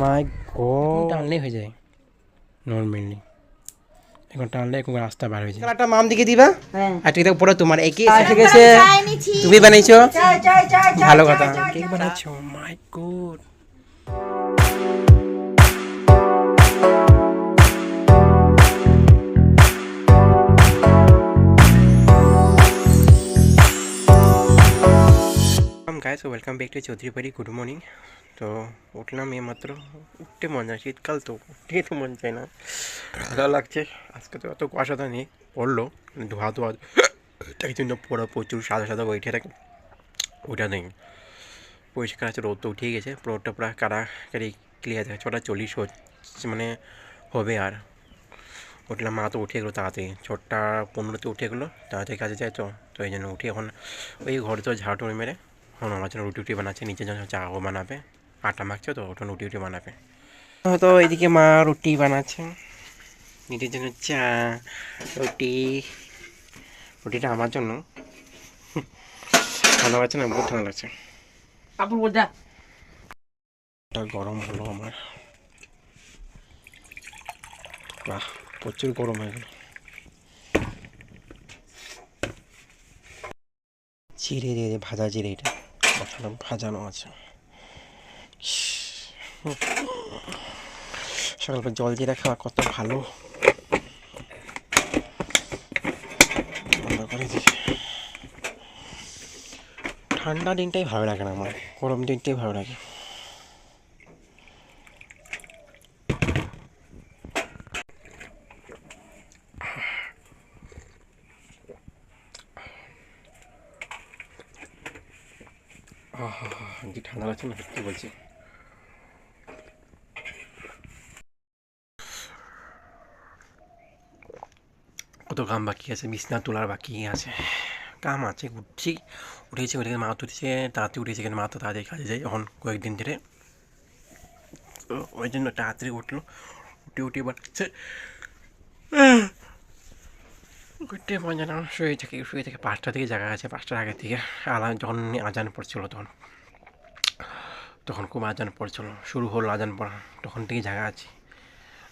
মাই god টানলে হয়ে যায়। নর্মালি এখন টানলে এখন রাস্তা বার হয়ে যায়। কালারটা মাম দিকে দিবা। হ্যাঁ। আর ঠিক উপরে তোমার একই ঠিক আছে। তুমি বানাইছো? ভালো কথা। Cake বানাচ্ছো my god guys welcome back to Chowdhury বাড়ি গুড মর্নিং তো উঠলাম এই মাত্র উঠতে মন যায় শীতকাল তো উঠতে তো মন চায় না ভালো লাগছে আজকে তো অত কুয়াশাটা নেই পড়ল ধোয়া ধোয়া তাই জন্য পড়া প্রচুর সাদা সাদা ওইটা থাকে ওইটা নেই পরিষ্কার আছে রোদ তো উঠেই গেছে রোদটা পুরো কারাকারি ক্লিয়ার আছে ছটা চল্লিশ হচ্ছে মানে হবে আর উঠলাম মা তো উঠে গেলো তাড়াতাড়ি ছটা পনেরোতে উঠে গেলো তাড়াতাড়ি কাজে যায় তো তো এই জন্য উঠে এখন ওই ঘরে তো ঝাড় মেরে এখন আমার জন্য রুটি উটি বানাচ্ছে নিচে জন্য চাও বানাবে আটা মাখছে তো ওটা রুটি উটি বানাবে। তো এইদিকে মা রুটি বানাচ্ছে। নিজের জন্য চা রুটি। রুটিটা আমার জন্য। ঠান্ডা লাগছে না বহুত ঠান্ডা লাগছে। কাপড় বোঝা এটা গরম হলো আমার। বাহ প্রচুর গরম হয়ে গেল। চিড়ে দিয়ে ভাজা চিড়ে এটা। ভাজানো আছে। সকালবেলা জল জিরা খাওয়া কত ভালো। ঠান্ডা দিনটাই ভালো লাগে না আমার, গরম দিনটাই ভালো লাগে। ঠান্ডা লাগছে না সত্যি বলছি? কত কাম বাকি আছে বিছনা তোলার বাকি আছে কাম আছে উঠছি উঠেছি উঠে মা তো উঠেছে তাড়াতাড়ি উঠেছে কিন্তু মা তো তাড়াতাড়ি কাজে যায় এখন কয়েকদিন ধরে তো ওই জন্য তাড়াতাড়ি উঠল উঠে উঠে বাড়ছে উঠতে মজা না শুয়ে থেকে শুয়ে থেকে পাঁচটা থেকে জায়গা আছে পাঁচটার আগে থেকে আলাদা যখন আজান পড়ছিল তখন তখন খুব আজান পড়ছিল শুরু হলো আজান পড়া তখন থেকে জায়গা আছে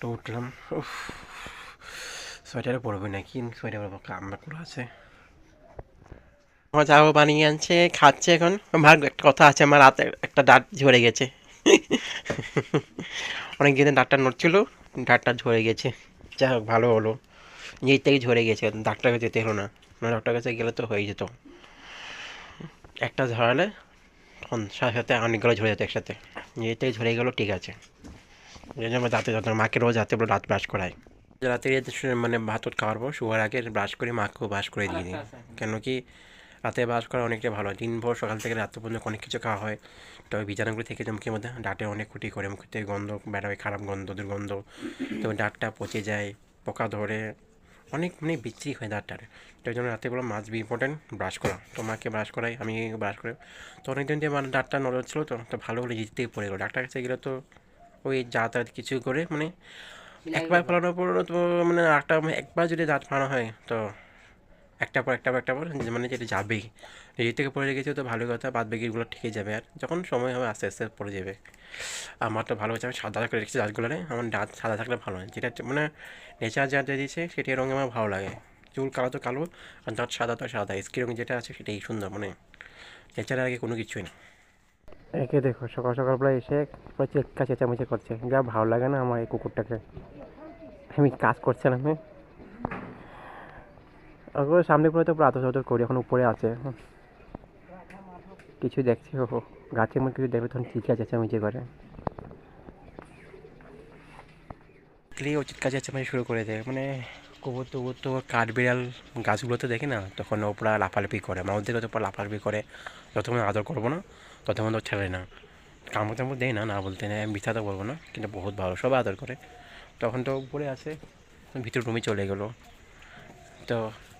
তো উঠলাম সোয়েটারে পরবে না কি সোয়েটার পরবো কামড়াগুলো আছে। আমার যাব বানিয়ে আনছে, খাচ্ছে এখন। আমার একটা কথা আছে, আমার রাতে একটা দাঁত ঝরে গেছে। অনেক দিনে দাঁতটা নড়ছিল, দাঁতটা ঝরে গেছে। যাই হোক, ভালো হলো। নিজের থেকে ঝরে গেছে ডাক্তার কাছে যেতে হলো না। ডাক্তার কাছে গেলে তো হয়ে যেত। একটা ঝরালে তখন সাথে সাথে অনেকগুলো ঝরে যেত একসাথে। নিজের থেকে ঝরে গেলো ঠিক আছে। এই জন্য দাঁতে যত্ন, মাকে রোজ রাতে বলে দাঁত ব্রাশ করাই। রাতে মানে ভাত খাওয়ার পর শোয়ার আগে ব্রাশ করে মাকেও ব্রাশ করে দিয়ে দিই। কেন কি রাতে ব্রাশ করা অনেকটাই ভালো। হয় দিনভর সকাল থেকে রাত পর্যন্ত অনেক কিছু খাওয়া হয়। তবে বীজাণুগুলো থেকে মুখের মধ্যে ডাটে অনেক ক্ষতি করে। মুখের থেকে গন্ধ বেরোয় খারাপ গন্ধ দুর্গন্ধ। তবে ডাটটা পচে যায় পোকা ধরে। অনেক মানে বিচ্ছিরি হয় দাঁতটার তো ওই জন্য রাতেগুলো মাছ বি ইম্পর্টেন্ট ব্রাশ করা। তো মাকে ব্রাশ করাই আমি ব্রাশ করে। তো অনেকদিন দিয়ে আমার দাঁতটা নরম ছিল তো তো ভালো করে জিততেই পড়ে গেলো। ডাক্তার কাছে গেলে তো ওই যা তা কিছু করে মানে একবার ফলানোর পর তো মানে একটা একবার যদি দাঁত ফানো হয় তো একটা পর একটা পর একটা পর মানে যেটা যাবেই। নিজের থেকে পড়ে গেছে তো ভালো কথা বাদ বাকিগুলো ঠিকই যাবে আর। যখন সময় হবে আস্তে আস্তে পড়ে যাবে। আমার তো ভালো হচ্ছে আমি সাদা করে রেখেছি দাঁতগুলোরে আমার দাঁত সাদা থাকলে ভালো হয়। যেটা মানে নেচার যা যা দিয়েছে সেটি রঙে আমার ভালো লাগে। চুল কালো তো কালো আর দাঁত সাদা তো সাদা। স্কিন রঙ যেটা আছে সেটাই সুন্দর মানে নেচারের আগে কোনো কিছুই না। একে দেখো সকাল সকালবেলা এসে পুরো চেক্কা চেঁচামেচি করছে। যা ভালো লাগে না আমার এই কুকুরটাকে। আমি কাজ করছিলাম আমি ওগুলো সামনে করে তো আতর আতর করি, এখন উপরে আছে। কিছু দেখছি ও গাছের মধ্যে কিছু দেখবে, তখন চিকা চেঁচামেচি করে ও চিৎকার চেঁচামেচি শুরু করে দেয়। মানে কবুতর তবুর তো কাঠ কাঠবিড়াল গাছগুলোতে দেখি না, তখন ও পুরো লাফালাফি করে। দিকে তো পুরো লাফালাফি করে, যতক্ষণ আদর করব না, ততক্ষণ তো ছেড়ে না। কামড় টামড় দেয় না না বলতে নেই, আমি মিথ্যা তো বলব না, কিন্তু বহুত ভালো, সবাই আদর করে। তখন তো উপরে আছে, ভিতর রুমে চলে গেলো। তো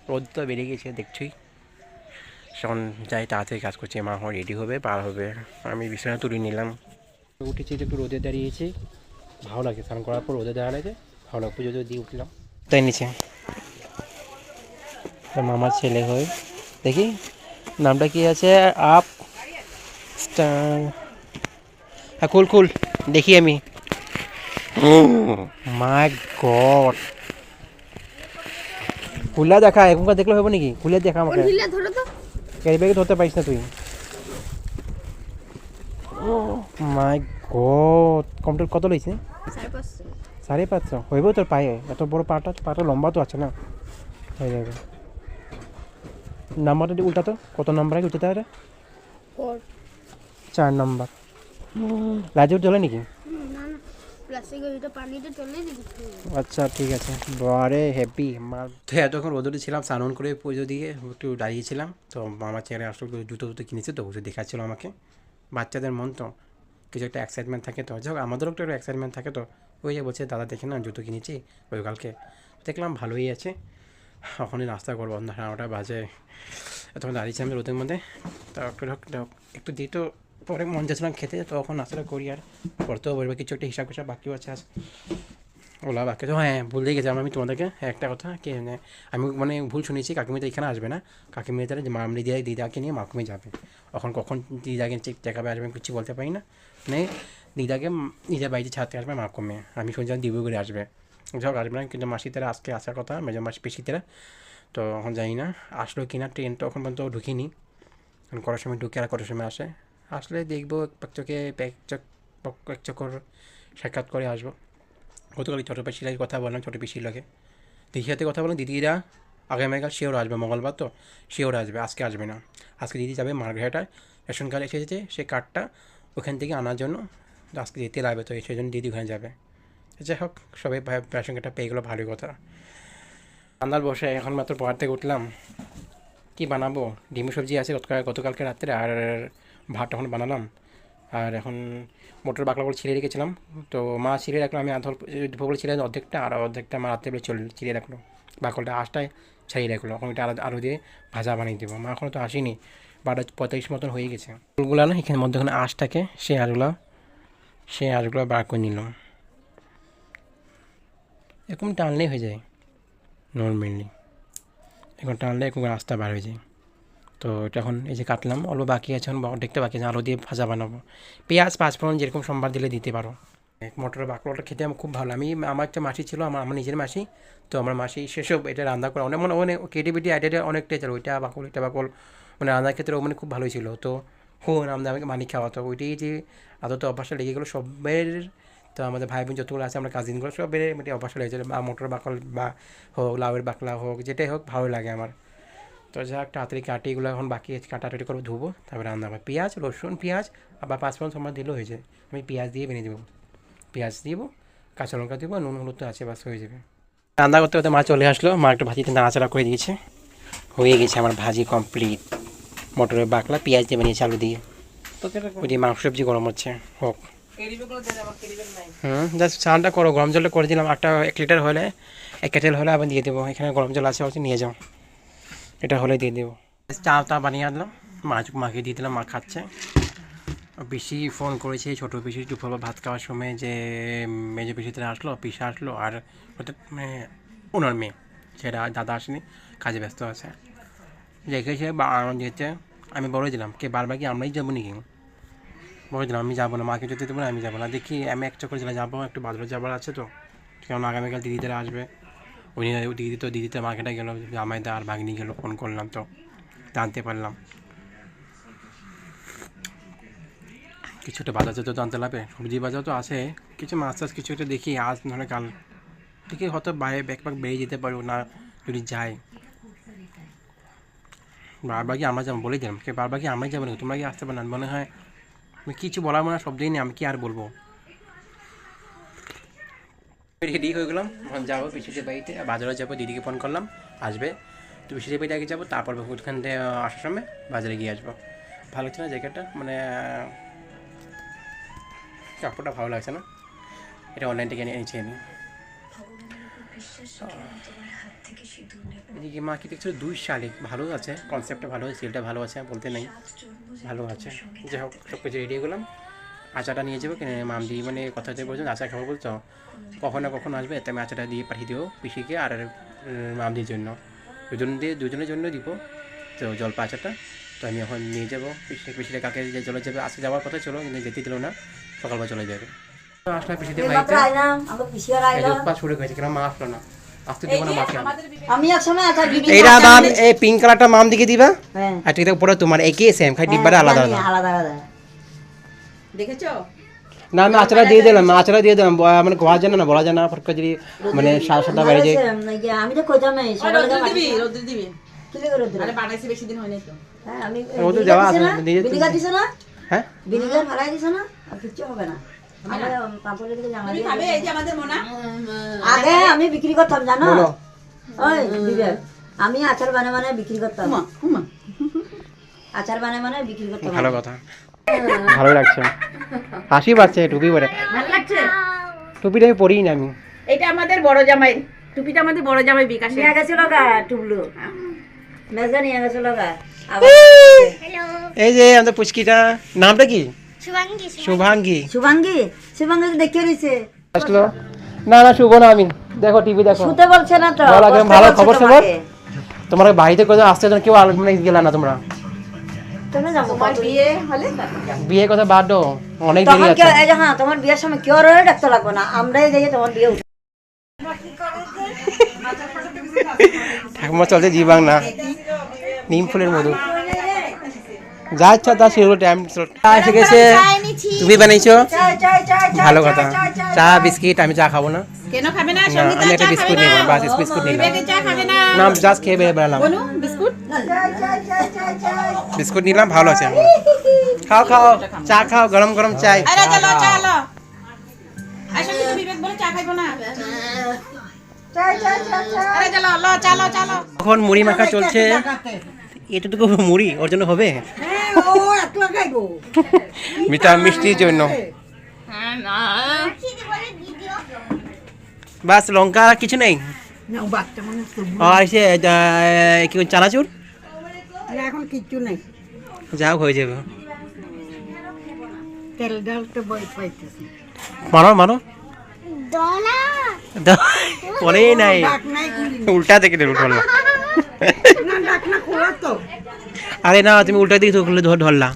রোদ তো বেড়ে গেছে দেখছি তখন যাই, তাড়াতাড়ি কাজ করছি, মা এখন রেডি হবে, পার হবে। আমি বিছানা তুলে নিলাম। উঠেছি একটু রোদে দাঁড়িয়েছি। ভালো লাগে স্নান করার পর রোদে দাঁড়ালে ভালো লাগে পুজো দিয়ে উঠলাম। তাই নিচে। মামার ছেলে হয় দেখি, নামটা কি আছে? আপ স্টার হ্যাঁ কুল কুল দেখি আমি। মাই গড খুলে দেখা এখনকার দেখলে হবে নাকি? খুলে দেখা আমাকে। ঢিলে ধরো তো। ক্যারি ব্যাগে ধরতে পারিস না তুই। মাই গড কমপ্লিট কত লইছে? সাড়ে পাঁচশো। হইব তোর পায়ে। এত বড় পাটা পাটা লম্বা তো আছে না। হয়ে যাবে। নাম্বারটা উল্টা তো। কত নাম্বার আগে উল্টাতে হবে চার নাম্বার। লাইট জ্বলে নাকি? প্লাস্টিকের ভিতরে পানিতে চলে আচ্ছা ঠিক আছে। বারে হ্যাপি মার তো এতক্ষণ রোদরে ছিলাম স্নান করে পুজো দিয়ে একটু দাঁড়িয়েছিলাম। তো আমার ছেলে আসলে একটু জুতো জুতো কিনেছে তো ওষুধ দেখাচ্ছিল আমাকে। বাচ্চাদের মন তো কিছু একটা এক্সাইটমেন্ট থাকে তো। যাই হোক আমাদেরও একটু এক্সাইটমেন্ট থাকে তো। ওই যে বলছে দাদা দেখে না জুতো কিনেছি গতকালকে দেখলাম ভালোই আছে। এখনই নাস্তা করব অন্ধ নটা বাজে। তখন দাঁড়িয়েছি আমি রোদের মধ্যে। তো একটু একটু দিয়ে তো। পরে মন যাচ্ছিলাম খেতে তখন আসলে করি আর পড়তেও বলবে কিছু একটা হিসাব হিসাব বাকিও আছে, আজ ওলা বাকি তো হ্যাঁ ভুলেই গেছিলাম আমি তোমাদেরকে একটা কথা কি মানে আমি মানে ভুল শুনেছি কাকিমি তো এখানে আসবে না কাকিমি তারা যে মামলি দিয়ে দিদাকে নিয়ে মাকুমি যাবে, এখন কখন দিদাকে দেখাবে, আসবে কিছু বলতে পারি না মানে দিদাকে নিজের বাড়িতে ছাড়তে আসবে মাকুমে, আমি শুনছিলাম করে আসবে, যাক, আসবে না, কিন্তু মাসি তারা আজকে আসার কথা, মেজো মাসি পিসি তারা, তো এখন জানি না, আসলো কি না ট্রেন তো এখন পর্যন্ত ঢুকিনি কটার সময় ঢুকে আর কটার সময় আসে আসলে দেখব চোখে, এক চক এক চক্কর সাক্ষাৎ করে আসব। গতকাল ছোটো পিসির আগে কথা বললাম, ছোটো পিসির লাগে। দিদির সাথে কথা বললাম, দিদিরা, আগামীকাল শিওর আসবে, মঙ্গলবার তো শিওর আসবে, আজকে আসবে না। আজকে দিদি যাবে মার্ঘেটায় রেশন কার্ড এসেছে সে কার্ডটা ওখান থেকে আনার জন্য আজকে দিতে লাগবে, তো সেই জন্য দিদি ওখানে যাবে। যাই হোক, সবাই রেশন কার্ডটা পেয়ে গেলো, ভালোই কথা। রান্নার বসে এখন মাত্র পড়ার থেকে উঠলাম। কি বানাবো? ডিম সবজি আছে গতকাল, গতকালকে রাত্রে আর ভাত এখন বানালাম। আর এখন মোটর করে ছিঁড়ে রেখেছিলাম। তো মা ছিঁড়ে রাখল, আমি আধ করে ছিঁড়ে অর্ধেকটা আর অর্ধেকটা মা রাত্রে চল ছিঁড়ে রাখল। বাকলটা আঁশটায় ছাড়িয়ে রাখল। এখন এটা আলাদা আলু দিয়ে ভাজা বানিয়ে দেবো। মা এখনও তো আসেনি। বারোটা পঁয়তাল্লিশ মতন হয়ে গেছে। আলুগুলো না, এখানে মধ্যখানে আঁশ থাকে সেই আলুগুলো সেই আলুগুলো বার করে নিলাম। এরকম টানলেই হয়ে যায়, নর্মালি। এখন টানলে এরকম রাস্তা বার হয়ে যায়। তো এটা এখন এই যে কাটলাম, অল্প বাকি আছে, এখন অর্ধেকটা বাকি আছে আলু দিয়ে ভাজা বানাবো। পেঁয়াজ, পাঁচফোড়ন যেরকম সোমবার দিলে দিতে পারো। মটরের বাকলাটা খেতে আমার খুব ভালো আমি, আমার একটা মাসি ছিল, আমার আমার নিজের মাসি, তো আমার মাসি সেসব এটা রান্না করে অনেক মানে অনেক ক্রিয়েটিভিটি আইডিয়াটা অনেকটাই ছিল ওইটা বাকল এটা বাকল মানে রান্নার ক্ষেত্রে ও মানে খুব ভালোই ছিল। তো হোন আমাদের, আমাকে মানি খাওয়াতো। ওইটাই যে আদত অভ্যাসটা লেগে গেলো সবের, তো আমাদের ভাই বোন যতগুলো আছে, আমরা কাজিনগুলো সবের মানে অভ্যাসটা লেগেছে বা মটর বাকল বা হোক, লাউয়ের বাকলা হোক, যেটাই হোক ভালো লাগে আমার। তো যা হোক তাড়াতাড়ি কাটি এগুলো এখন বাকি আছে কাটাকাটি করে ধুবো তারপরে রান্না হবে। পেঁয়াজ রসুন পেঁয়াজ আবার পাঁচফোড়ন সময় দিলেও হয়ে যায় আমি পেঁয়াজ দিয়ে বেরিয়ে দেবো। পেঁয়াজ দিব কাঁচা লঙ্কা দিব নুন হলুদ তো আছে বাস হয়ে যাবে। রান্না করতে করতে মা চলে আসলো মা একটু ভাজিতে নাড়াচাড়া করে দিয়েছে। হয়ে গেছে আমার ভাজি কমপ্লিট মটরের বাকলা পেঁয়াজ দিয়ে বানিয়েছে আলু দিয়ে। ওই দিয়ে মাংস সবজি গরম হচ্ছে হোক। হুম জাস্ট চানটা করো গরম জলটা করে দিলাম একটা এক লিটার হলে এক কেটেল হলে আবার দিয়ে দেবো। এখানে গরম জল আছে নিয়ে যাও। এটা হলে দিয়ে দেবো। চাটা বানিয়ে আনলাম। মাছ মাকে দিয়ে দিলাম, মা খাচ্ছে। পিসি ফোন করেছে, ছোটো পিসি দুপুরবেলা ভাত খাওয়ার সময় যে মেজো পিসিতে আসলো, পিসা আসলো আর ওটা মানে ওনার মেয়ে। সেটা দাদা আসেনি, কাজে ব্যস্ত আছে। রেখেছে বা আনন্দ দিয়েছে আমি বলে দিলাম, কে, বারবার কি আমরাই যাব নাকি? বলে দিলাম, আমি যাব না, মাকে যেতে দেবো না, আমি যাব না। দেখি আমি এক চক্কর জেলা যাব, একটু বাজারে যাবার আছে তো। কারণ আগামীকাল দিদিদের আসবে। উনি দিদি তো, দিদিতে মার্কেটে গেলো, জামাইদা আর ভাগ্নি গেলো ফোন করলাম তো, জানতে পারলাম। কিছুটা বাজার তো জানতে লাগবে, সবজি বাজার তো আসে কিছু মাছ টাছ কিছু একটা দেখি, আজ নাহলে কাল। দেখি হয়তো বাইরে ব্যাগ প্যাক বেরিয়ে যেতে পারব না, যদি যাই। বারবার কি আমরা যাব বলে দিলাম বারবার কি আমরাই যাব না তোমরা কি আসতে পারো না? মনে হয় কিছু বলার মনে হয় শব্দই নেই, আমি কি আর বলব? রেডি হয়ে গেলাম। এখন যাব পিসিদের বাড়িতে বাজারে যাব দিদিকে ফোন করলাম আসবে। তো পিসিদের বাড়িতে আগে যাব তারপর ওখান থেকে আসার সময় বাজারে গিয়ে আসব। ভালো লাগছে না জায়গাটা? মানে কাপড়টা ভালো লাগছে না? এটা অনলাইন থেকে এনেছি আমি। এদিকে মা কি দেখছ দুই শালিক ভালো আছে কনসেপ্টটা ভালো আছে সেলটা ভালো আছে বলতে নেই। ভালো আছে। যাই হোক সব কিছু রেডি গেলাম। আচারটা নিয়ে যাব কিনে মাম দিয়ে মানে কথা হচ্ছে বলছেন আচার খাব বলছো? কখন না কখন আসবে? তাই আমি আচারটা দিয়ে পাঠিয়ে দেবো পিসিকে আর উম, মামদির জন্য। দুজন দিয়ে দুজনের জন্য দিব তো জলপা আচারটা। তো আমি এখন নিয়ে যাব পিসি পিসিটা কাকে যে চলে যাবে আজকে যাওয়ার কথা চলো কিন্তু যেতে দিল না সকালবেলা চলে যাবে। আসলে পিছিয়ে এইমাত্র আইলাম আমার পিসিয়ার এই যে আইলাম উৎপাত শুরু হয়েছে কেন মা আসলো না? আসতে দেবো না আমি। আমি একসময় আচার এইটা মাম এই পিঙ্ক কালারটা মাম দিকে দিবা? হ্যাঁ। আর পরে তোমার একই সেম খালি ডিব্বাটা আলাদা আলাদা। আলাদা আলাদা। দেখেছ? না আমি আচারা দিয়ে দিলাম আচারা দিয়ে দিলাম। মানে গোয়া জানা না বলা জানা ফটকা যদি মানে সাদা সাদা বাইরে যায়। আমি তো কইতাম নাই সকালে দিবি রোদ্র দিবি। কি লাগে রোদ্র আরে বানাইছি বেশি দিন হয়নি তো। হ্যাঁ আমি রোদ্র ভিনিগার দেওয়া আছে, দিয়ে ভিনিগার না? হ্যাঁ? ভিনিগার ফেলাই দিছে না? আর কিচ্ছু হবে না। আমরা পাপড়ের দিকে জামা তুমি দিয়ে খাবে এই যে আমাদের মোনা। আগে আমি বিক্রি করতাম জানো। ওই আমি আচার বানায় বানায় বিক্রি করতাম। আচার বানায় বানায় বিক্রি করতাম ভালো কথা। ভালো লাগছে। হাসি পাচ্ছে টুপি পরে। ভালো লাগছে? টুপিটা আমি পরিই না আমি। এটা আমাদের বড় জামাই। টুপিটা আমাদের বড় জামাই বিকাশে। নিয়ে গেছিল গা টুবলু। মেজা নিয়ে গেছিল গা। এই যে আমাদের পুচকিটা। নামটা কি? শুভাঙ্গী শুভাঙ্গী। শুভাঙ্গী। দেখে রয়েছে আসলো। না না শুভ না আমি। দেখো টিভি দেখো। শুতে বলছে না তো। ভালো খবর সবর? তোমার বাড়িতে কোথাও আসতে কেউ আলো- মানে গেলা না তোমরা। তুমি যাব তোমার বিয়ে হলে বিয়ে কথা বাদ দাও অনেক দেরি আছে। হ্যাঁ তোমার বিয়ের সময় কেউ রয়ে ডাকতে লাগবে না আমরাই যাই তোমার বিয়ে ঠাকুমা চলছে জীবাং না নিম ফুলের মধু। যা ইচ্ছা তা সেগুলো টাইম এসে গেছে। তুমি বানাইছো? ভালো কথা। চা। বিস্কিট আমি চা খাব না। কেন খাবে না না আমি একটা বিস্কুট বাস বিস্কুট নিলাম চা খাবে না না জাস্ট খেয়ে বেরিয়ে বেড়ালাম বনু বিস্কুট বিস্কুট নিলাম ভালো আছে খাও খাও চা খাও গরম গরম চাই আরে চলো আসলে বিবেক বলে চা খাইবো না এখন মুড়ি মাখা চলছে এটুকু মুড়ি ওর জন্য হবে মিঠা মিষ্টির জন্য বাস লঙ্কা আর কিছু নেই? আর কি চানাচুর? এখন কিচ্ছু নেই। যাও হয়ে যাবে। তেল ডাল তো বই পাইতেছি। মারো মারো। দোলা। দাও, পরেই নাই। উল্টা খোলা তো। আরে না তুমি উল্টা দিকে ধরলে ধর ধরলা।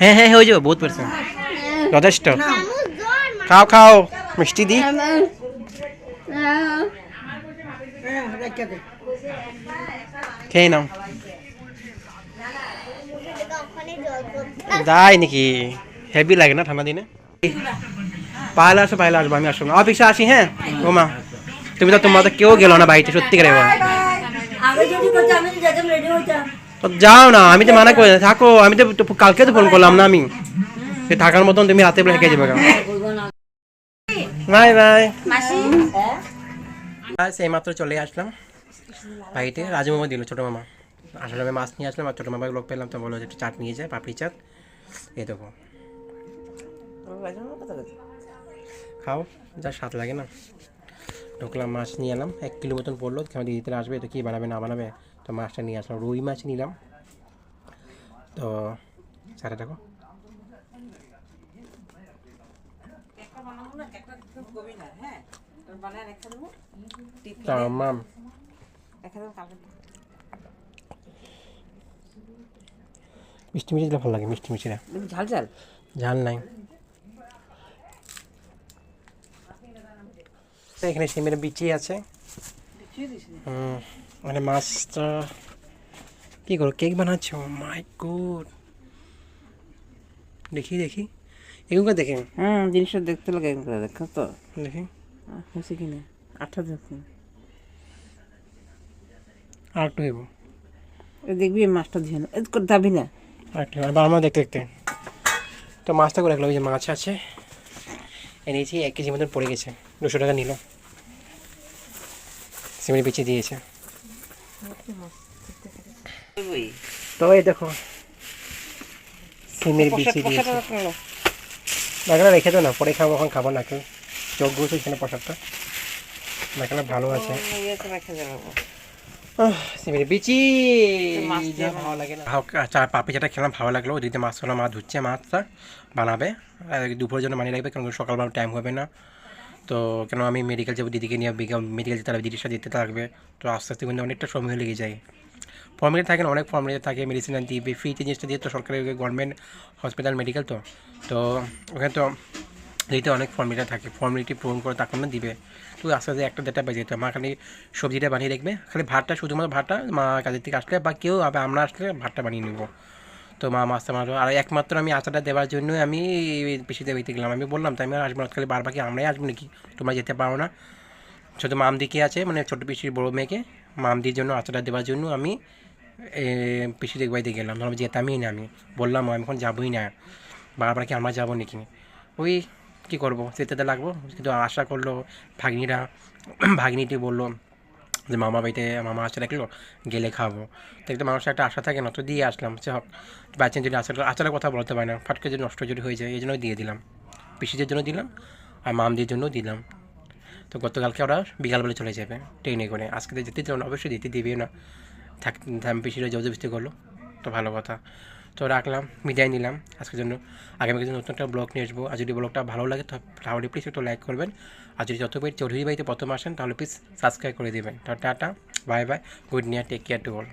হ্যাঁ হ্যাঁ হয়ে যাবে বহুত পার্সেন্ট যথেষ্ট। খাও খাও মিষ্টি দি। খেয়ে নাও। তাই নাকি? হেভি লাগে না ঠান্ডা দিনে? পাইলে আসো পাইলে আসব আমি আসব অফিসে আসি হ্যাঁ? ও মা তুমি তো তোমার তো কেউ গেল না বাড়িতে সত্যি করে যাও না আমি তো মানা করে থাকো আমি তো কালকে তো ফোন করলাম না আমি। সে থাকার মতন তুমি রাতে বেলা হেঁকে যাবে না। Bye bye. হ্যাঁ বাস এইমাত্র চলে আসলাম। বাড়িতে রাজু মামা দিল ছোটো মামা। আসলে আমি মাছ নিয়ে আসলাম আর ছোটো মামাকে লোক পেলাম তো বলো যে একটু চাট নিয়ে যায় পাপড়ি চাট। এই দেখো। খাও যা স্বাদ লাগে না। ঢুকলাম মাছ নিয়ে এলাম। এক কিলো মতন পড়ল কেমন দিদিতে আসবে তো কী বানাবে না বানাবে। তো মাছটা নিয়ে আসলাম রুই মাছ নিলাম। তো সারা দেখো। তামাম মিষ্টি মিষ্টি দিলে ভালো লাগে মিষ্টি মিষ্টিটা ঝাল ঝাল? ঝাল নাই। এখানে সিমের বিচি আছে। হুম মানে মাছটা কি করো কেক বানাচ্ছ? My good. দেখি দেখি। এগুলো দেখে। হুম জিনিসটা দেখতে লাগে দেখো তো। দেখি। হয়েছে কিনা আঠা দেখুন আর একটু দেবো দেখবি মাছটা দিয়ে না। করে দাবি না? আর একটু আর আমার দেখতে দেখতে। তো মাছটা করে রাখলাম ওই যে মাছ আছে। এনেছি এক কেজি মতন পড়ে গেছে। দুশো টাকা নিল। সিমের বিচি দিয়েছে। তো এই দেখো সিমের বিচি দিয়েছে। বাগানে রেখে দাও না পরে খাব এখন খাব না কেউ। চোখ ঘুরছে এখানে প্রসাদটা বাগানে ভালো আছে। আহ, বিচি! ভালো লাগে না। আচ্ছা পাপি যেটা খেলাম ভালো লাগল। ওদিকে মাছ হলো মাছ ধুচ্ছে মাছটা বানাবে। আর দুপুরের জন্য মানিয়ে রাখবে কারণ সকালবেলা টাইম হবে না। তো কেন আমি মেডিকেল যাব দিদিকে নিয়ে মেডিকেল যেতে হবে দিদির সাথে যেতে থাকবে তো আস্তে আস্তে কিন্তু অনেকটা সময় লেগে যায়। ফর্মালিটি থাকে না অনেক ফর্মালিটি থাকে মেডিসিন দিবে। ফ্রিতে জিনিসটা দিয়ে তো সরকারি গভর্নমেন্ট হসপিটাল মেডিকেল তো। তো ওখানে তো দিতে অনেক ফর্মালিটি থাকে। ফর্মালিটি পূরণ করে তখন না দিবে। তো আস্তে আস্তে একটা দেটা বেজে যেত মা খালি সবজিটা বানিয়ে দেখবে। খালি ভাতটা, শুধুমাত্র ভাতটা, মা কাজের থেকে আসলে বা কেউ আমরা আসলে ভাতটা বানিয়ে নেব। তো মা মাছটা মারো আর একমাত্র আমি আচারটা দেওয়ার জন্যই আমি পিসিতে বেঁধে গেলাম। আমি বললাম, তাই আমি আসব না, খালি বারবার কি আমরাই আসব নাকি? তোমরা যেতে পারো না। ছোটো মাম দিকে আছে মানে ছোটো পিসির বড়ো মেয়েকে, মামদির জন্য আচারটা দেওয়ার জন্য আমি পিসি দেখ বাড়িতে গেলাম। ধরো যেতামই না আমি। বললাম, আমি এখন যাবোই না। বারবার কি আমরা যাব নাকি? ওই কী করব? যেতে লাগবো। কিন্তু আশা করল ভাগ্নিরা, ভাগ্নিটি বলল যে মামা বাড়িতে, মামা আসতে রাখল গেলে খাব। তো একটা মানুষের একটা আশা থাকে না, তো দিয়ে আসলাম। সে হোক বাচ্চা যদি আচার আচারের কথা বলতে পারে না ফাটকে যদি নষ্ট যদি হয়ে যায় এই জন্য দিয়ে দিলাম। পিসিদের জন্য দিলাম, আর মামদের জন্য দিলাম। তো গতকালকে ওরা বিকালবেলা চলে যাবে, ট্রেনে করে। আজকে যেতে দেবে না, অবশ্যই যেতে দেবে না। থাক পিসিরা জবরদস্তি করল, তো ভালো কথা। তো রাখলাম, বিদায় নিলাম আজকের জন্য। আগামী কিছু নতুন একটা ব্লগ নিয়ে আসব। আর যদি ব্লগটা ভালো লাগে তাহলে প্লিজ একটু লাইক করবেন। আর যদি যত চৌধুরী বাড়িতে প্রথম আসেন তাহলে প্লিজ সাবস্ক্রাইব করে দেবেন। তো tata bye bye good near take care to all